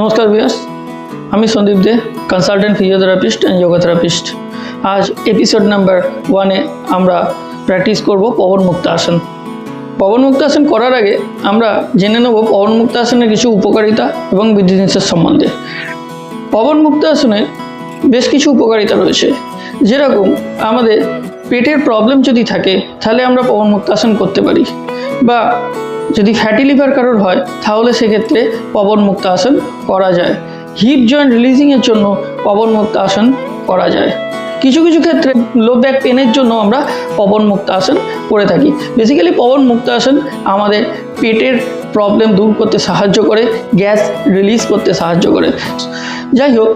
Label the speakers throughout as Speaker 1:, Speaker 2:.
Speaker 1: নমস্কার ভিয়াস আমি Sandip Dey consultant physiotherapist and yoga therapist আজ এপিসোড নাম্বার ওয়ানে আমরা প্র্যাকটিস করব পবন মুক্ত আসন পবন মুক্ত আসন করার আগে আমরা জেনে নেব পবন মুক্ত আসনের কিছু উপকারিতা এবং বিধিনিষেধ সম্বন্ধে। পবন মুক্ত আসনে বেশ কিছু উপকারিতা রয়েছে। যেরকম আমাদের পেটের প্রবলেম যদি থাকে, তাহলে আমরা পবন মুক্ত আসন করতে পারি। বা যদি ফ্যাটি লিভার কারোর হয়, তাহলে সেক্ষেত্রে পবন মুক্ত আসন করা যায়। হিপ জয়েন্ট রিলিজিংয়ের জন্য পবন মুক্ত আসন করা যায়। কিছু কিছু ক্ষেত্রে লো ব্যাক পেনের জন্য আমরা পবন মুক্ত আসন করে থাকি। বেসিক্যালি পবন মুক্ত আসন আমাদের পেটের প্রবলেম দূর করতে সাহায্য করে, গ্যাস রিলিজ করতে সাহায্য করে। যাই হোক,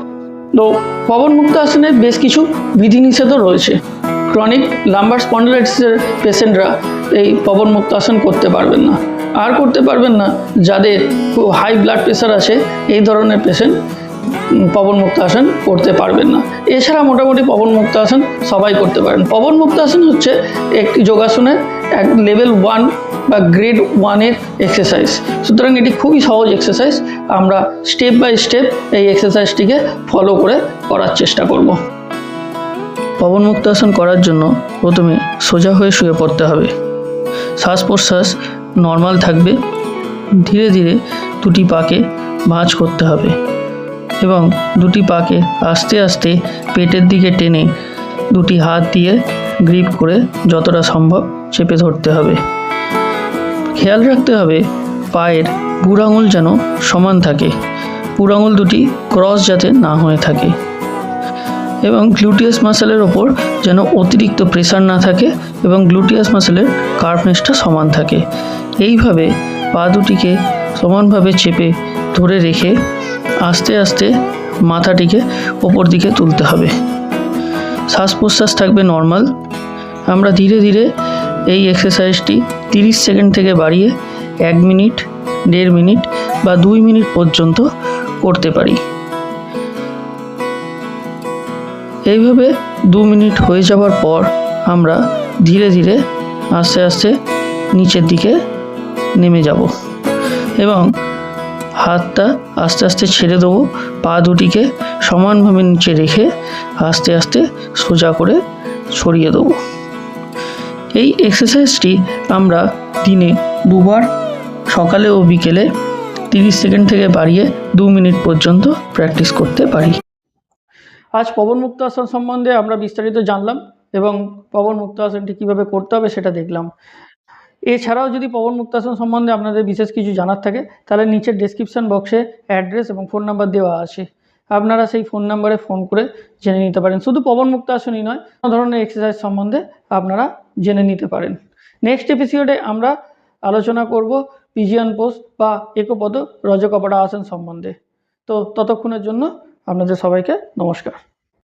Speaker 1: তো পবন মুক্ত আসনের বেশ কিছু বিধিনিষেধও রয়েছে। ক্রনিক লাম্বার স্পন্ডলাইটিসের পেশেন্টরা এই পবন মুক্ত আসন করতে পারবেন না। আর করতে পারবেন না। যাদের খুব হাই ব্লাড প্রেশার আছে, এই ধরনের পেশেন্ট পবন মুক্ত আসন করতে পারবেন না। এছাড়া মোটামুটি পবন মুক্ত আসন সবাই করতে পারেন। পবন মুক্ত আসন হচ্ছে একটি যোগাসনের এক লেভেল ওয়ান বা গ্রেড ওয়ানের এক্সারসাইজ সুতরাং এটি খুবই সহজ এক্সারসাইজ আমরা স্টেপ বাই স্টেপ এই এক্সারসাইজটিকে ফলো করে করার চেষ্টা করব। পবন মুক্ত আসন করার জন্য প্রথমে সোজা হয়ে শুয়ে পড়তে হবে। শ্বাস প্রশ্বাস নর্মাল থাকবে, ধীরে ধীরে দুটি পাকে ভাঁজ করতে হবে এবং দুটি পাকে আস্তে আস্তে পেটের দিকে টেনে দুটি হাত দিয়ে গ্রিপ করে যতটা সম্ভব চেপে ধরতে হবে। খেয়াল রাখতে হবে পায়ের বুড় আঙুল যেন সমান থাকে আঙুল দুটি ক্রস যাতে না হয়ে থাকে এবং গ্লুটিয়াস মাসেলের ওপর যেন অতিরিক্ত প্রেশার না থাকে এবং গ্লুটিয়াস মাসেলের কার্ভনেসটা সমান থাকে। এইভাবে পা দুটিকে সমানভাবে চেপে ধরে রেখে আস্তে আস্তে মাথাটিকে ওপর দিকে তুলতে হবে। শ্বাস প্রশ্বাস থাকবে নর্মাল আমরা ধীরে ধীরে এই এক্সারসাইজটি তিরিশ সেকেন্ড থেকে বাড়িয়ে এক মিনিট, দেড় মিনিট বা দুই মিনিট পর্যন্ত করতে পারি। এইভাবে দু মিনিট হয়ে যাওয়ার পর আমরা ধীরে ধীরে আস্তে আস্তে নিচের দিকে নেমে যাব এবং হাতটা আস্তে আস্তে ছেড়ে দেবো, পা দুটিকে সমানভাবে নিচে রেখে আস্তে আস্তে সোজা করে ছড়িয়ে দেবো। এই এক্সারসাইজটি আমরা দিনে দুবার, সকালে ও বিকেলে তিরিশ সেকেন্ড থেকে বাড়িয়ে দু মিনিট পর্যন্ত প্র্যাকটিস করতে পারি। আজ পবন মুক্ত আসন সম্বন্ধে আমরা বিস্তারিত জানলাম এবং পবন মুক্ত আসনটি কীভাবে করতে হবে সেটা দেখলাম। এছাড়াও যদি পবন মুক্তাসন সম্বন্ধে আপনাদের বিশেষ কিছু জানার থাকে, তাহলে নিচের ডেসক্রিপশন বক্সে অ্যাড্রেস এবং ফোন নাম্বার দেওয়া আছে। আপনারা সেই ফোন নাম্বারে ফোন করে জেনে নিতে পারেন। শুধু পবন মুক্তাসনই নয় কোনো ধরনের এক্সারসাইজ সম্বন্ধে আপনারা জেনে নিতে পারেন। নেক্সট এপিসোডে আমরা আলোচনা করব পিজিয়ান পোস্ট বা একপদ রজকপড়া আসন সম্বন্ধে। তো ততক্ষণের জন্য আপনাদের সবাইকে নমস্কার।